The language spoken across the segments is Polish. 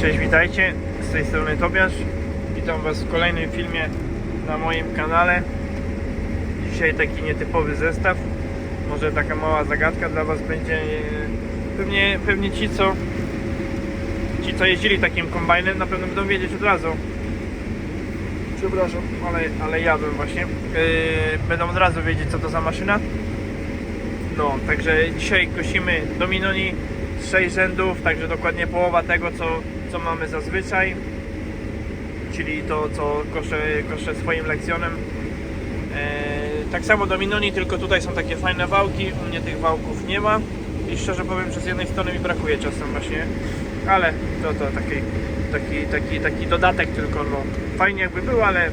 Cześć, witajcie. Z tej strony Tobiasz. Witam Was w kolejnym filmie na moim kanale. Dzisiaj taki nietypowy zestaw. Może taka mała zagadka dla Was będzie. Pewnie, pewnie ci, co ci, co jeździli takim kombajnem, na pewno będą wiedzieć od razu. Przepraszam, ale, ale jadłem właśnie. Yy, będą od razu wiedzieć, co to za maszyna. No, także dzisiaj kosimy Dominoni 6 rzędów, także dokładnie połowa tego, co, co mamy zazwyczaj. Czyli to, co koszę, koszę swoim lekcjonem. Eee, tak samo Dominoni, tylko tutaj są takie fajne wałki, u mnie tych wałków nie ma. I szczerze powiem, że z jednej strony mi brakuje czasem właśnie, ale to, to taki, taki, taki, taki dodatek tylko, no fajnie jakby był, ale,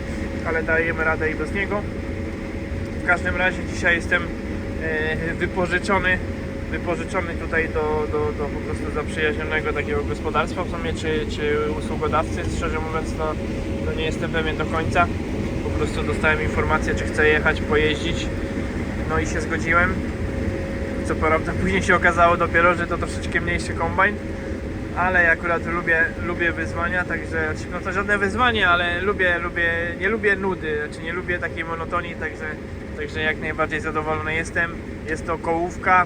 ale dajemy radę i bez niego. W każdym razie dzisiaj jestem e, wypożyczony, wypożyczony tutaj do, do, do po prostu zaprzyjaźnionego takiego gospodarstwa w sumie, czy, czy usługodawcy. Szczerze mówiąc, no, no nie jestem pewien do końca. Po prostu dostałem informację, czy chcę jechać, pojeździć. No i się zgodziłem. Co prawda później się okazało dopiero, że to troszeczkę mniejszy kombajn. Ale ja akurat lubię, lubię wyzwania, także no to żadne wyzwanie, ale lubię, lubię, nie lubię nudy, znaczy nie lubię takiej monotonii, także, także jak najbardziej zadowolony jestem. Jest to kołówka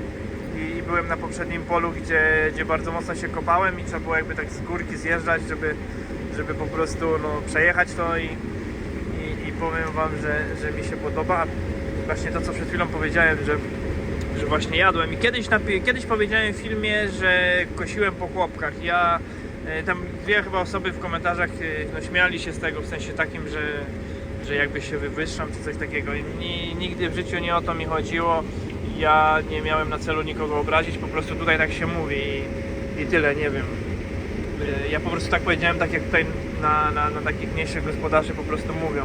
i, i byłem na poprzednim polu, gdzie, gdzie bardzo mocno się kopałem i trzeba było jakby tak z górki zjeżdżać, żeby, żeby po prostu no, przejechać to i, i, i powiem Wam, że, że mi się podoba. Właśnie to, co przed chwilą powiedziałem, że że właśnie jadłem i kiedyś, kiedyś powiedziałem w filmie, że kosiłem po chłopkach. Ja e, tam dwie chyba osoby w komentarzach e, no, śmiali się z tego w sensie takim, że, że jakby się wywyższam czy coś takiego. Ni, nigdy w życiu nie o to mi chodziło. Ja nie miałem na celu nikogo obrazić, po prostu tutaj tak się mówi i, i tyle, nie wiem. E, Ja po prostu tak powiedziałem, tak jak tutaj na, na, na takich mniejszych gospodarzy po prostu mówią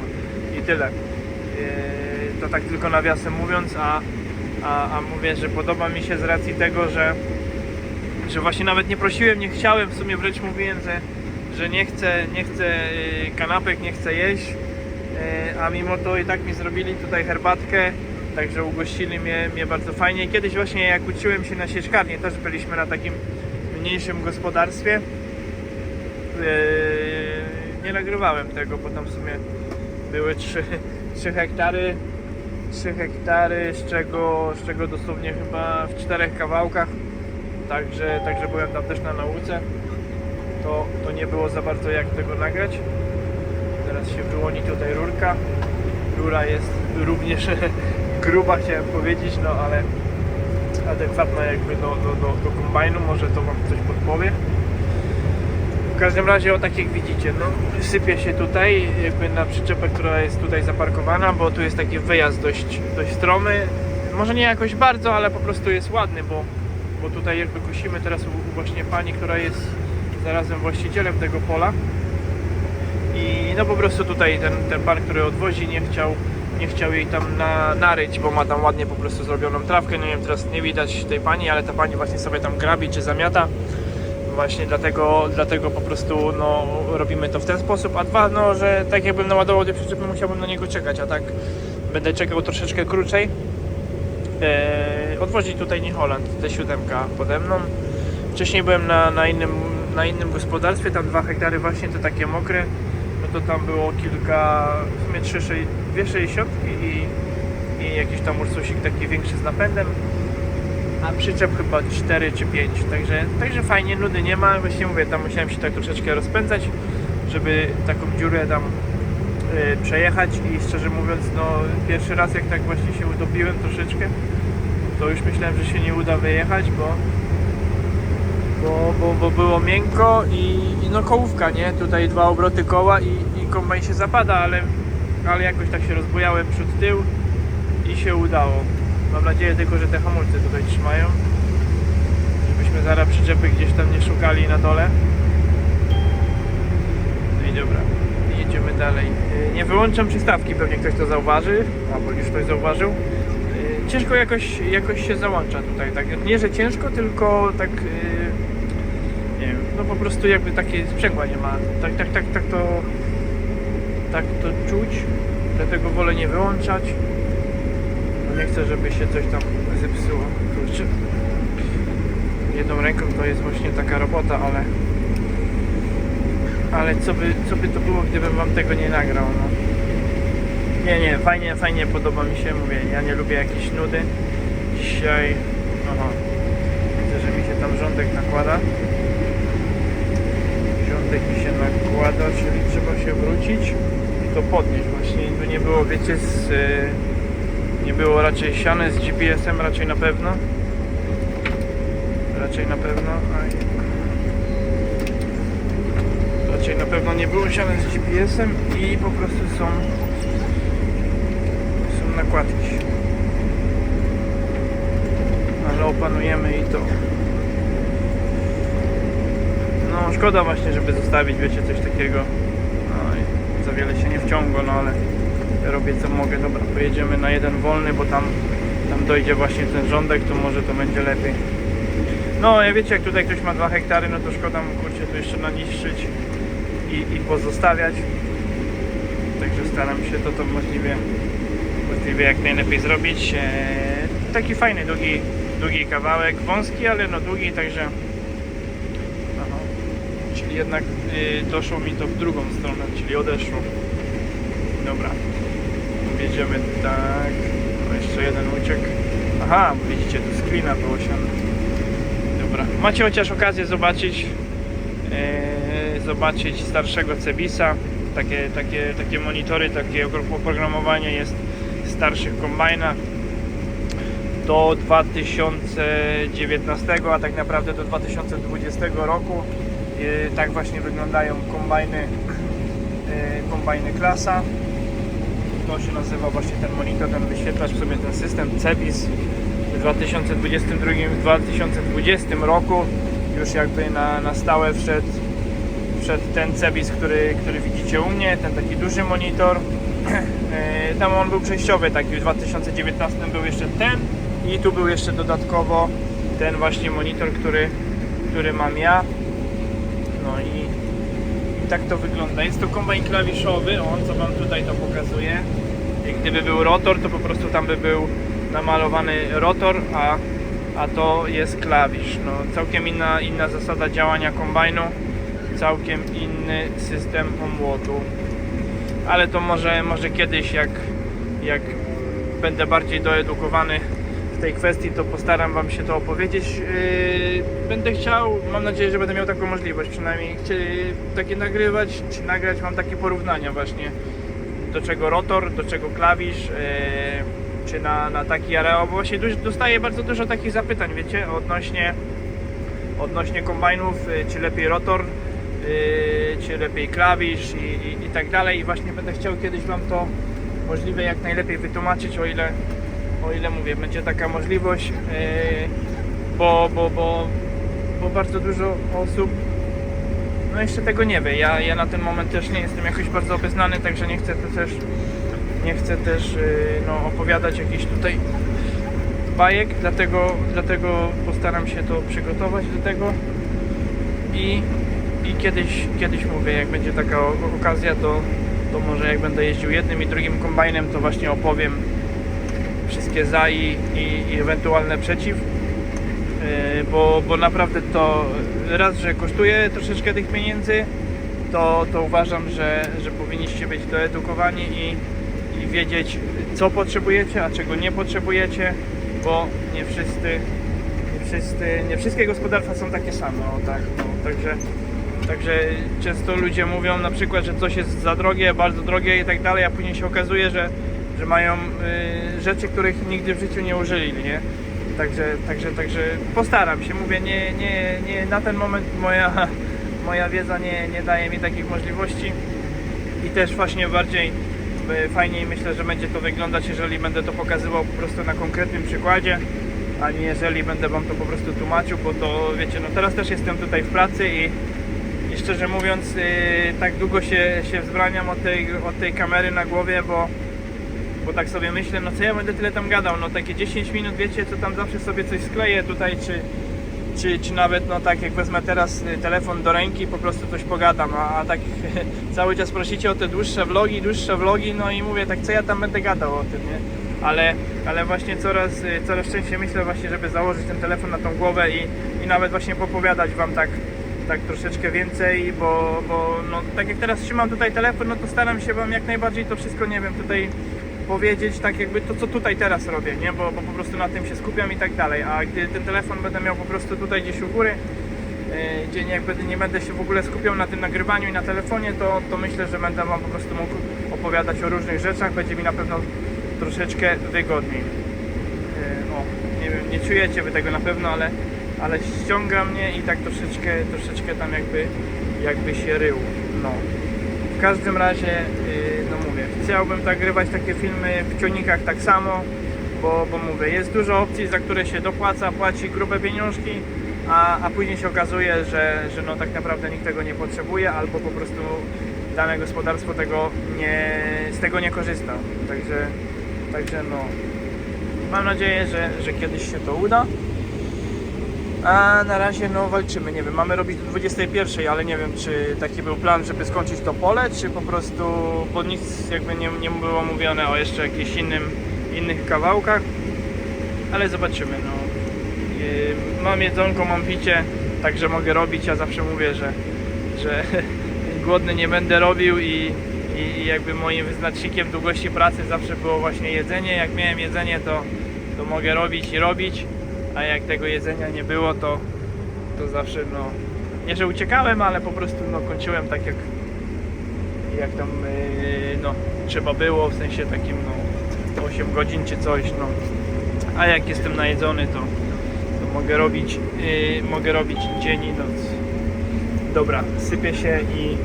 i tyle. E, To tak tylko nawiasem mówiąc, a a, a mówię, że podoba mi się z racji tego, że, że właśnie nawet nie prosiłem, nie chciałem, w sumie wręcz mówiłem, że, że nie chcę, nie chcę y, kanapek, nie chcę jeść, y, a mimo to i tak mi zrobili tutaj herbatkę, także ugościli mnie, mnie bardzo fajnie. Kiedyś właśnie jak uczyłem się na sieczkarni, też byliśmy na takim mniejszym gospodarstwie. Yy, nie nagrywałem tego, bo tam w sumie były 3, 3 hektary 3 hektary, z czego, z czego dosłownie chyba w czterech kawałkach. Także, także byłem tam też na nauce. To, to nie było za bardzo jak tego nagrać. Teraz się wyłoni tutaj rurka. Rura jest również gruba chciałem powiedzieć, no ale adekwatna jakby do, do, do, do kombajnu, może to wam coś podpowie. W każdym razie o tak jak widzicie, no sypie się tutaj jakby na przyczepę, która jest tutaj zaparkowana, bo tu jest taki wyjazd dość, dość stromy. Może nie jakoś bardzo, ale po prostu jest ładny, bo, bo tutaj jakby kusimy teraz u- właśnie pani, która jest zarazem właścicielem tego pola. I no po prostu tutaj ten, ten pan, który odwozi nie chciał, nie chciał jej tam na, naryć, bo ma tam ładnie po prostu zrobioną trawkę. Nie wiem, teraz nie widać tej pani, ale ta pani właśnie sobie tam grabi czy zamiata. Właśnie dlatego, dlatego po prostu no, robimy to w ten sposób. A dwa, no, że tak jakbym naładował te przyczepy, musiałbym na niego czekać, a tak będę czekał troszeczkę krócej. Eee, odwozi tutaj New Holland, T7 pode mną. Wcześniej byłem na, na, innym, na innym gospodarstwie, tam dwa hektary właśnie te takie mokre. No to tam było kilka, w sumie trzy, sze- dwie sześćdziesiątki i, i jakiś tam ursusik taki większy z napędem. A przyczep chyba 4 czy 5, także, także fajnie, nudy nie ma, właśnie mówię, tam musiałem się tak troszeczkę rozpędzać, żeby taką dziurę tam y, przejechać. I szczerze mówiąc, no pierwszy raz jak tak właśnie się utopiłem troszeczkę, to już myślałem, że się nie uda wyjechać, bo bo, bo, bo było miękko i, i no kołówka, nie? Tutaj dwa obroty koła i, i kombajn się zapada, ale, ale jakoś tak się rozbujałem przód tył i się udało. Mam nadzieję tylko, że te hamulce tutaj trzymają. Żebyśmy zaraz przyczepy gdzieś tam nie szukali na dole. No i dobra, jedziemy dalej. Yy, Nie wyłączam przystawki, pewnie ktoś to zauważy, albo już ktoś zauważył. Yy, Ciężko jakoś, jakoś się załącza tutaj, tak? Nie, że ciężko, tylko tak... no po prostu jakby takie sprzęgła nie ma. Tak, tak, tak, tak to... Tak to czuć, dlatego wolę nie wyłączać. No nie chcę, żeby się coś tam zepsuło. Kurczę. Jedną ręką to jest właśnie taka robota, ale ale co by, co by to było, gdybym wam tego nie nagrał, no. Nie, nie, fajnie, fajnie podoba mi się, mówię, ja nie lubię jakiejś nudy. Dzisiaj, aha, widzę, że mi się tam rządek nakłada. Rządek mi się nakłada, czyli trzeba się wrócić i to podnieść właśnie, by nie było, wiecie, z, y, nie było raczej siane z GPS-em, raczej na pewno. Raczej na pewno, a raczej na pewno nie było siane z GPS-em i po prostu są są nakładki. Ale opanujemy i to. Szkoda właśnie, żeby zostawić, wiecie, coś takiego. No i za wiele się nie wciągło, no ale robię co mogę. Dobra, pojedziemy na jeden wolny, bo tam, tam dojdzie właśnie ten rządek, to może to będzie lepiej. No, ja wiecie, jak tutaj ktoś ma 2 hektary, no to szkoda mu kurczę tu jeszcze naniszczyć i, i pozostawiać. Także staram się to, to możliwie, możliwie jak najlepiej zrobić. Eee, taki fajny, długi, długi kawałek, wąski, ale no długi, także jednak y, doszło mi to w drugą stronę, czyli odeszło. Dobra, jedziemy tak. No, jeszcze jeden uciek. Aha, widzicie, tu screena było siane. Dobra, macie chociaż okazję zobaczyć e, zobaczyć starszego Cebisa takie, takie, takie monitory, takie oprogramowanie jest w starszych kombajnach do 2019, a tak naprawdę do 2020 roku tak właśnie wyglądają kombajny e, kombajny klasa to się nazywa właśnie ten monitor, ten wyświetlacz sobie ten system Cebis w 2022 2020 roku już jakby na, na stałe wszedł, wszedł ten Cebis, który, który widzicie u mnie, ten taki duży monitor. E, Tam on był przejściowy, taki w 2019 był jeszcze ten i tu był jeszcze dodatkowo ten właśnie monitor, który, który mam ja. No i, i tak to wygląda. Jest to kombajn klawiszowy, on co Wam tutaj to pokazuje. I gdyby był rotor, to po prostu tam by był namalowany rotor, a, a to jest klawisz. No, całkiem inna, inna zasada działania kombajnu, całkiem inny system omłotu. Ale to może, może kiedyś, jak, jak będę bardziej doedukowany w tej kwestii, to postaram Wam się to opowiedzieć. Yy, będę chciał, mam nadzieję, że będę miał taką możliwość, przynajmniej takie nagrywać, czy nagrać Wam takie porównania właśnie do czego rotor, do czego klawisz, yy, czy na, na taki areał, bo właśnie dostaję bardzo dużo takich zapytań, wiecie, odnośnie odnośnie kombajnów, yy, czy lepiej rotor, czy lepiej klawisz i, i, i tak dalej i właśnie będę chciał kiedyś Wam to możliwe jak najlepiej wytłumaczyć, o ile, o ile mówię, będzie taka możliwość, yy, bo, bo, bo, bo bardzo dużo osób no jeszcze tego nie wie. Ja, ja na ten moment też nie jestem jakoś bardzo obeznany, także nie chcę też nie chcę też yy, no, opowiadać jakichś tutaj bajek, dlatego, dlatego postaram się to przygotować do tego i, i kiedyś, kiedyś mówię, jak będzie taka okazja, to, to może jak będę jeździł jednym i drugim kombajnem, to właśnie opowiem wszystkie za i, i, i ewentualne przeciw. Yy, bo, bo naprawdę to raz, że kosztuje troszeczkę tych pieniędzy, to, to uważam, że, że powinniście być doedukowani i, i wiedzieć, co potrzebujecie, a czego nie potrzebujecie, bo nie wszyscy, nie wszyscy, nie wszystkie gospodarstwa są takie same, o tak, no, także, także często ludzie mówią na przykład, że coś jest za drogie, bardzo drogie i tak dalej, a później się okazuje, że, że mają y, rzeczy, których nigdy w życiu nie użyli, nie? Także, także, także postaram się, mówię, nie, nie, nie, na ten moment moja, moja wiedza nie, nie daje mi takich możliwości i też właśnie bardziej y, fajniej myślę, że będzie to wyglądać, jeżeli będę to pokazywał po prostu na konkretnym przykładzie, a nie jeżeli będę Wam to po prostu tłumaczył, bo to wiecie, no teraz też jestem tutaj w pracy i, i szczerze mówiąc y, tak długo się, się wzbraniam od tej, od tej kamery na głowie, bo bo tak sobie myślę, no co ja będę tyle tam gadał, no takie 10 minut, wiecie, co tam zawsze sobie coś skleję tutaj, czy, czy, czy nawet, no tak jak wezmę teraz y, telefon do ręki, po prostu coś pogadam, a, a tak cały czas prosicie o te dłuższe vlogi, dłuższe vlogi, no i mówię, tak co ja tam będę gadał o tym, nie? Ale, ale właśnie coraz, y, coraz częściej myślę właśnie, żeby założyć ten telefon na tą głowę i, i nawet właśnie popowiadać Wam tak tak troszeczkę więcej, bo, bo no, tak jak teraz trzymam tutaj telefon, no to staram się Wam jak najbardziej to wszystko, nie wiem, tutaj powiedzieć, tak jakby to, co tutaj teraz robię, nie? Bo, bo po prostu na tym się skupiam i tak dalej, a gdy ten telefon będę miał po prostu tutaj gdzieś u góry, yy, gdzie nie, nie będę się w ogóle skupiał na tym nagrywaniu i na telefonie, to, to myślę, że będę Wam po prostu mógł opowiadać o różnych rzeczach, będzie mi na pewno troszeczkę wygodniej. Yy, o, nie wiem, nie czujecie Wy tego na pewno, ale, ale ściąga mnie i tak troszeczkę, troszeczkę tam jakby, jakby się rył, no. W każdym razie, chciałbym nagrywać takie filmy w ciągnikach tak samo, bo, bo mówię, jest dużo opcji, za które się dopłaca, płaci grube pieniążki, a, a później się okazuje, że, że no tak naprawdę nikt tego nie potrzebuje, albo po prostu dane gospodarstwo tego nie, z tego nie korzysta. Także, także no, mam nadzieję, że, że kiedyś się to uda. A na razie no walczymy, nie wiem, mamy robić do 21, ale nie wiem czy taki był plan, żeby skończyć to pole, czy po prostu, bo nic jakby nie, nie było mówione o jeszcze jakichś innym, innych kawałkach, ale zobaczymy, no. Yy, mam jedzonko, mam picie, także mogę robić, ja zawsze mówię, że, że głodny nie będę robił i, i, jakby moim wyznacznikiem długości pracy zawsze było właśnie jedzenie, jak miałem jedzenie to, to mogę robić i robić, a jak tego jedzenia nie było, to, to zawsze no, nie że uciekałem, ale po prostu no, kończyłem tak jak, jak tam yy, no, trzeba było, w sensie takim no, 8 godzin czy coś, no. A jak jestem najedzony, to, to mogę robić, yy, mogę robić dzień i noc. Dobra, sypię się i,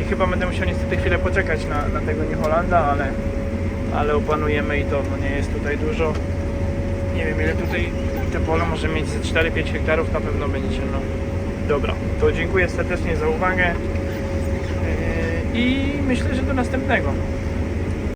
i chyba będę musiał niestety chwilę poczekać na, na tego nie Holanda, ale, ale opanujemy i to no, nie jest tutaj dużo. Nie wiem ile tutaj te pole może mieć ze 4-5 hektarów na pewno będzie. No. Dobra, to dziękuję serdecznie za uwagę yy, i myślę, że do następnego.